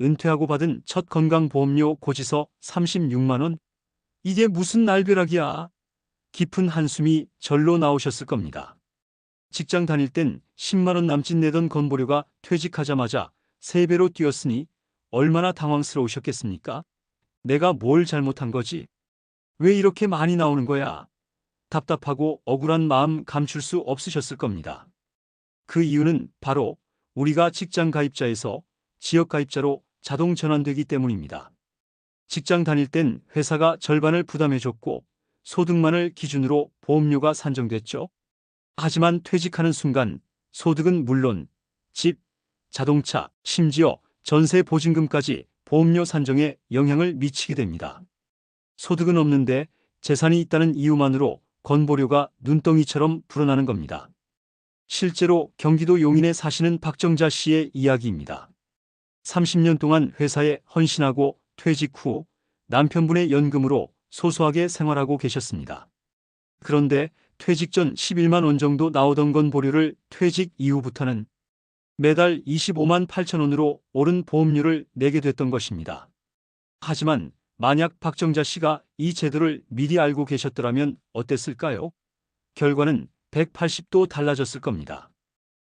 은퇴하고 받은 첫 건강보험료 고지서 36만원? 이게 무슨 날벼락이야? 깊은 한숨이 절로 나오셨을 겁니다. 직장 다닐 땐 10만원 남짓 내던 건보료가 퇴직하자마자 3배로 뛰었으니 얼마나 당황스러우셨겠습니까? 내가 뭘 잘못한 거지? 왜 이렇게 많이 나오는 거야? 답답하고 억울한 마음 감출 수 없으셨을 겁니다. 그 이유는 바로 우리가 직장 가입자에서 지역 가입자로 자동 전환되기 때문입니다. 직장 다닐 땐 회사가 절반을 부담해줬고 소득만을 기준으로 보험료가 산정됐죠. 하지만 퇴직하는 순간 소득은 물론 집, 자동차, 심지어 전세 보증금까지 보험료 산정에 영향을 미치게 됩니다. 소득은 없는데 재산이 있다는 이유만으로 건보료가 눈덩이처럼 불어나는 겁니다. 실제로 경기도 용인에 사시는 박정자 씨의 이야기입니다. 30년 동안 회사에 헌신하고 퇴직 후 남편분의 연금으로 소소하게 생활하고 계셨습니다. 그런데 퇴직 전 11만 원 정도 나오던 건보료를 퇴직 이후부터는 매달 25만 8천 원으로 오른 보험료를 내게 됐던 것입니다. 하지만 만약 박정자 씨가 이 제도를 미리 알고 계셨더라면 어땠을까요? 결과는 180도 달라졌을 겁니다.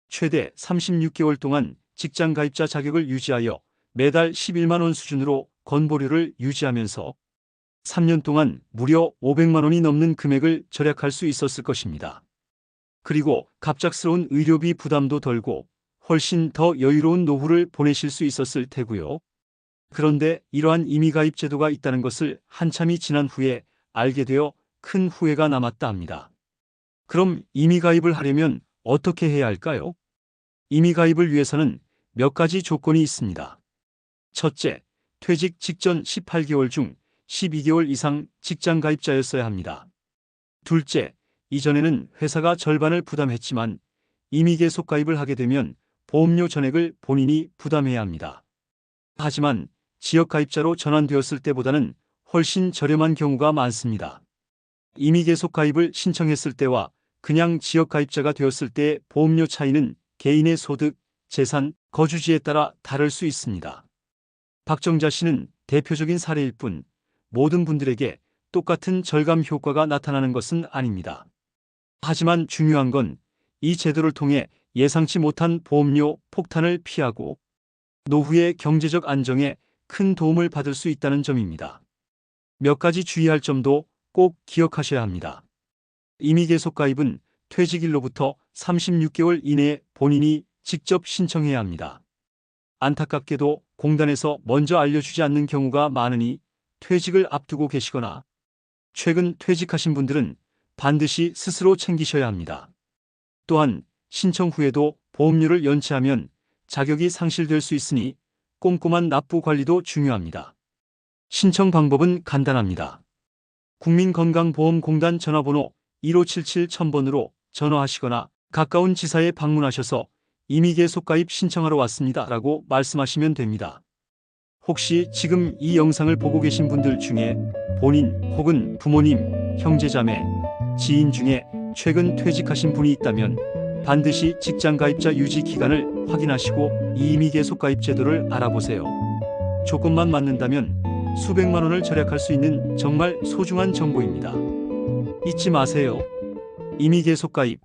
최대 36개월 동안 직장 가입자 자격을 유지하여 매달 11만 원 수준으로 건보료를 유지하면서 3년 동안 무려 500만 원이 넘는 금액을 절약할 수 있었을 것입니다. 그리고 갑작스러운 의료비 부담도 덜고 훨씬 더 여유로운 노후를 보내실 수 있었을 테고요. 그런데 이러한 임의가입 제도가 있다는 것을 한참이 지난 후에 알게 되어 큰 후회가 남았다 합니다. 그럼 임의가입을 하려면 어떻게 해야 할까요? 임의 가입을 위해서는 몇 가지 조건이 있습니다. 첫째, 퇴직 직전 18개월 중 12개월 이상 직장 가입자였어야 합니다. 둘째, 이전에는 회사가 절반을 부담했지만 임의 계속 가입을 하게 되면 보험료 전액을 본인이 부담해야 합니다. 하지만 지역 가입자로 전환되었을 때보다는 훨씬 저렴한 경우가 많습니다. 임의 계속 가입을 신청했을 때와 그냥 지역 가입자가 되었을 때의 보험료 차이는 개인의 소득, 재산, 거주지에 따라 다를 수 있습니다. 박정자 씨는 대표적인 사례일 뿐 모든 분들에게 똑같은 절감 효과가 나타나는 것은 아닙니다. 하지만 중요한 건 이 제도를 통해 예상치 못한 보험료 폭탄을 피하고 노후의 경제적 안정에 큰 도움을 받을 수 있다는 점입니다. 몇 가지 주의할 점도 꼭 기억하셔야 합니다. 임의 계속 가입은 퇴직일로부터 36개월 이내에 본인이 직접 신청해야 합니다. 안타깝게도 공단에서 먼저 알려주지 않는 경우가 많으니 퇴직을 앞두고 계시거나 최근 퇴직하신 분들은 반드시 스스로 챙기셔야 합니다. 또한 신청 후에도 보험료를 연체하면 자격이 상실될 수 있으니 꼼꼼한 납부 관리도 중요합니다. 신청 방법은 간단합니다. 국민건강보험공단 전화번호 1577-1000번으로 전화하시거나 가까운 지사에 방문하셔서 임의 계속 가입 신청하러 왔습니다. 라고 말씀하시면 됩니다. 혹시 지금 이 영상을 보고 계신 분들 중에 본인 혹은 부모님, 형제자매, 지인 중에 최근 퇴직하신 분이 있다면 반드시 직장 가입자 유지 기간을 확인하시고 이 임의 계속 가입 제도를 알아보세요. 조건만 맞는다면 수백만 원을 절약할 수 있는 정말 소중한 정보입니다. 잊지 마세요. 임의 계속 가입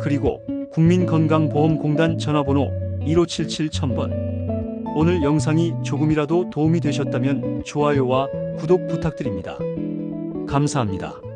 그리고 국민건강보험공단 전화번호 1577-1000번 오늘 영상이 조금이라도 도움이 되셨다면 좋아요와 구독 부탁드립니다. 감사합니다.